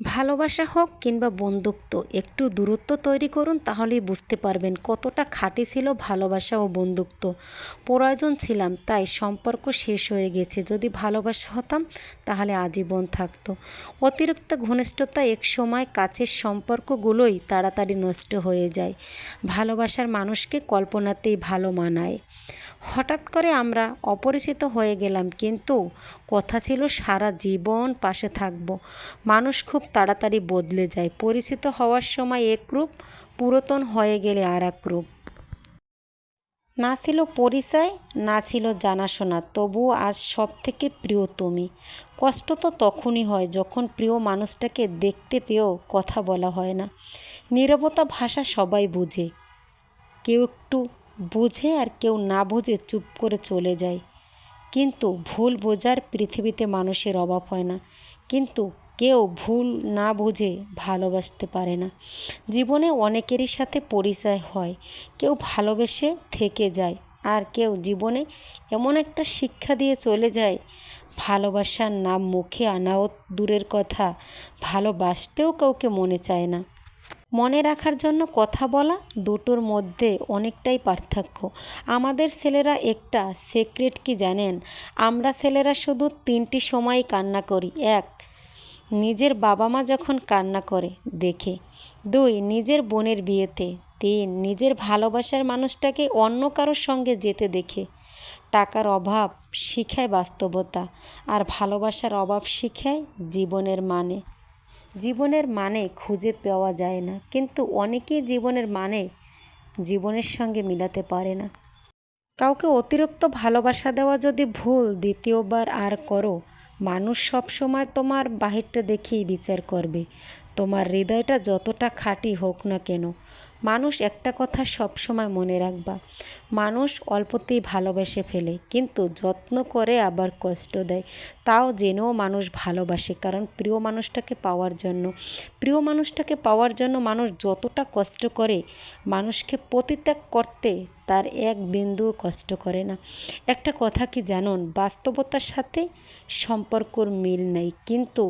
ভালোবাসা হোক কিংবা বন্ধুত্ব, একটু দূরত্ব তৈরি করুন তাহলেই বুঝতে পারবেন কতটা খাঁটি ছিল ভালোবাসা ও বন্ধুত্ব। প্রয়োজন ছিলাম, তাই সম্পর্ক শেষ হয়ে গেছে। যদি ভালোবাসা হতাম, তাহলে আজীবন থাকতো। অতিরিক্ত ঘনিষ্ঠতা এক সময় কাছের সম্পর্কগুলোই তাড়াতাড়ি নষ্ট হয়ে যায়। ভালোবাসার মানুষকে কল্পনাতেই ভালো মানায়। হঠাৎ করে আমরা অপরিচিত হয়ে গেলাম, কিন্তু কথা ছিল সারা জীবন পাশে থাকব। মানুষ খুব তাড়াতাড়ি বদলে যায়। পরিচিত হওয়ার সময় এক রূপ পুরাতন হয়ে গেলে আর এক রূপ না ছিল পরিচয়, না ছিল জানাশোনা, তবুও আজ সব থেকে প্রিয় তুমি। কষ্ট তো তখনই হয় যখন প্রিয় মানুষটাকে দেখতে পেয়েও কথা বলা হয় না। নীরবতা ভাষা সবাই বুঝে। কেউ একটু বুঝে আর কেউ না বুঝে চুপ করে চলে যায়। কিন্তু ভুল বোঝার পৃথিবীতে মানুষের অভাব হয় না। কিন্তু কেউ ভুল না বুঝে ভালোবাসতে পারে না। জীবনে অনেকেরই সাথে পরিচয় হয়। কেউ ভালোবেসে থেকে যায় আর কেউ জীবনে এমন একটা শিক্ষা দিয়ে চলে যায়, ভালোবাসার নাম মুখে আনাও দূরের কথা, ভালোবাসতেও কাউকে মনে চায় না। মনে রাখার জন্য কথা বলা দুটোর মধ্যে অনেকটাই পার্থক্য। আমাদের ছেলেরা একটা, সিক্রেট কি জানেন? আমরা ছেলেরা শুধু তিনটি সময় কান্না করি, এক নিজের বাবা মা যখন কান্না করে, দেখে। দুই, নিজের বোনের বিয়েতে। তিন, নিজের ভালোবাসার মানুষটাকে অন্য কারোর সঙ্গে যেতে দেখে। টাকার অভাব শিখায় বাস্তবতা, আর ভালোবাসার অভাব শিখায় জীবনের মানে। জীবনের মানে খুঁজে পাওয়া যায় না, কিন্তু অনেকেই জীবনের মানে জীবনের সঙ্গে মিলাতে পারে না। কাউকে অতিরিক্ত ভালোবাসা দেওয়া যদি ভুল দ্বিতীয়বার আর করো মানুষ সবসময় তোমার বাহিরটা দেখেই বিচার করবে। তোমার হৃদয়টা যতটা খাঁটি হোক না কেন, মানুষ একটা কথা সব সময় মনে রাখবা, মানুষ অল্পতেই ভালোবেসে ফেলে, কিন্তু যত্ন করে আবার কষ্ট দেয়, তাও জেনেও মানুষ ভালোবাসে, কারণ প্রিয় মানুষটাকে পাওয়ার জন্য, প্রিয় মানুষটাকে পাওয়ার জন্য মানুষ যতটা কষ্ট করে, মানুষকে পরিত্যাগ করতে তার এক বিন্দুও কষ্ট করে না। একটা কথা কি জানুন, বাস্তবতার সাথে সম্পর্কর মিল নেই, কিন্তু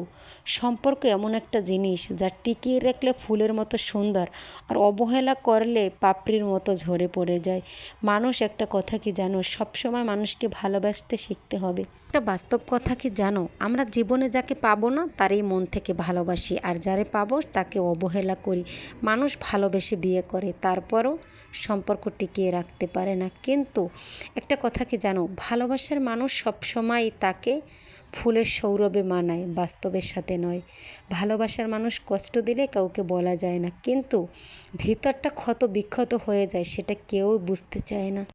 সম্পর্ক এমন একটা জিনিস যা টিকিয়ে রাখলে ফুলের মতো সুন্দর আর অবহেলা করলে পাপড়ির মতো ঝরে পড়ে যায়। মানুষ একটা কথা কি জানো? সবসময় মানুষকে ভালোবাসতে শিখতে হবে। একটা বাস্তব কথা কি জানো? আমরা জীবনে যাকে পাবো না, তারই মন থেকে ভালোবাসি। আর যারে পাবো, তাকে অবহেলা করি। মানুষ ভালোবেসে বিয়ে করে, তারপরও সম্পর্ক টিকিয়ে রাখতে পারে না। কিন্তু একটা কথা কি জানো? ভালোবাসার মানুষ সবসময় তাকে ফুলের সৌরভে মানায়, বাস্তবের সাথে নয়। ভালোবাসার মানুষ কষ্ট দিলে কাউকে বলা যায় না। কিন্তু ভিতরটা ক্ষত বিক্ষত হয়ে যায়, সেটা কেউ বুঝতে চায় না।